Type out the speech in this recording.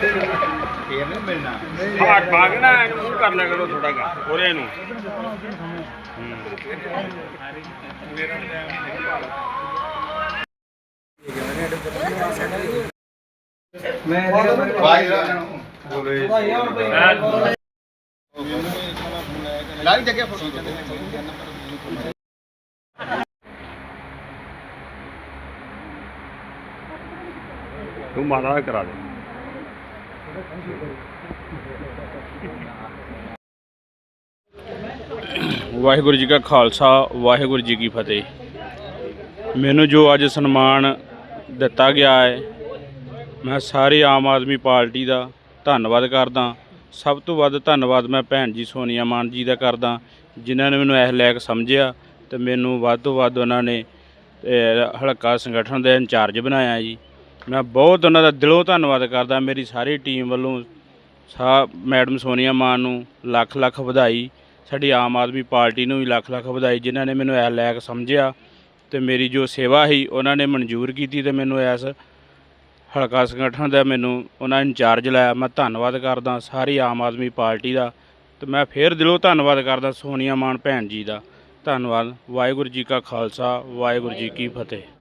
ਫੇਰ ਨਹੀਂ ਮਿਲਣਾ। ਹਾਟ ਨਾ ਇਹਨੂੰ ਮੂੰਹ ਕਰ ਲਿਆ ਕਰੋ ਥੋੜਾ ਜਿਹਾ ਉਹਦੇ ਨੂੰ। ਭਾਈ ਲੱਗ ਜਗ੍ਹਾ ਫੋਟੋ ਤੂੰ ਮਾਤਾ ਦਾ ਕਰਾ ਦੇ। ਵਾਹਿਗੁਰੂ ਜੀ ਕਾ ਖਾਲਸਾ, ਵਾਹਿਗੁਰੂ ਜੀ ਕੀ ਫਤਿਹ। ਮੈਨੂੰ ਜੋ ਅੱਜ ਸਨਮਾਨ ਦਿੱਤਾ ਗਿਆ ਹੈ, ਮੈਂ ਸਾਰੇ ਆਮ ਆਦਮੀ ਪਾਰਟੀ ਦਾ ਧੰਨਵਾਦ ਕਰਦਾ। ਸਭ ਤੋਂ ਵੱਧ ਧੰਨਵਾਦ ਮੈਂ ਭੈਣ ਜੀ ਸੋਨੀਆ ਮਾਨ ਜੀ ਦਾ ਕਰਦਾ, ਜਿਨ੍ਹਾਂ ਨੇ ਮੈਨੂੰ ਇਹ ਲਾਇਕ ਸਮਝਿਆ ਤੇ ਮੈਨੂੰ ਵੱਧ ਤੋਂ ਵੱਧ ਉਹਨਾਂ ਨੇ ਹਲਕਾ ਸੰਗਠਨ ਦਾ ਇੰਚਾਰਜ ਬਣਾਇਆ ਜੀ। ਮੈਂ ਬਹੁਤ ਉਹਨਾਂ ਦਾ ਦਿਲੋਂ ਧੰਨਵਾਦ ਕਰਦਾ, ਮੇਰੀ ਸਾਰੀ ਟੀਮ ਵੱਲੋਂ ਸਾ ਮੈਡਮ ਸੋਨੀਆ ਮਾਨ ਨੂੰ ਲੱਖ ਲੱਖ ਵਧਾਈ, ਸਾਡੀ ਆਮ ਆਦਮੀ ਪਾਰਟੀ ਨੂੰ ਵੀ ਲੱਖ ਲੱਖ ਵਧਾਈ, ਜਿਨ੍ਹਾਂ ਨੇ ਮੈਨੂੰ ਇਹ ਲਾਇਕ ਸਮਝਿਆ ਤੇ ਮੇਰੀ ਜੋ ਸੇਵਾ ਸੀ, ਉਹਨਾਂ ਨੇ ਮਨਜ਼ੂਰ ਕੀਤੀ ਤੇ ਮੈਨੂੰ ਇਸ ਹਲਕਾ ਸੰਗਠਨ ਦਾ ਮੈਨੂੰ ਉਹਨਾਂ ਇੰਚਾਰਜ ਲਾਇਆ। ਮੈਂ ਧੰਨਵਾਦ ਕਰਦਾ ਸਾਰੀ ਆਮ ਆਦਮੀ ਪਾਰਟੀ ਦਾ ਤੇ ਮੈਂ ਫੇਰ ਦਿਲੋਂ ਧੰਨਵਾਦ ਕਰਦਾ ਸੋਨੀਆ ਮਾਨ ਭੈਣ ਜੀ ਦਾ। ਧੰਨਵਾਦ, ਵਾਹਿਗੁਰੂ ਜੀ ਕਾ ਖਾਲਸਾ, ਵਾਹਿਗੁਰੂ ਜੀ ਕੀ ਫਤਿਹ।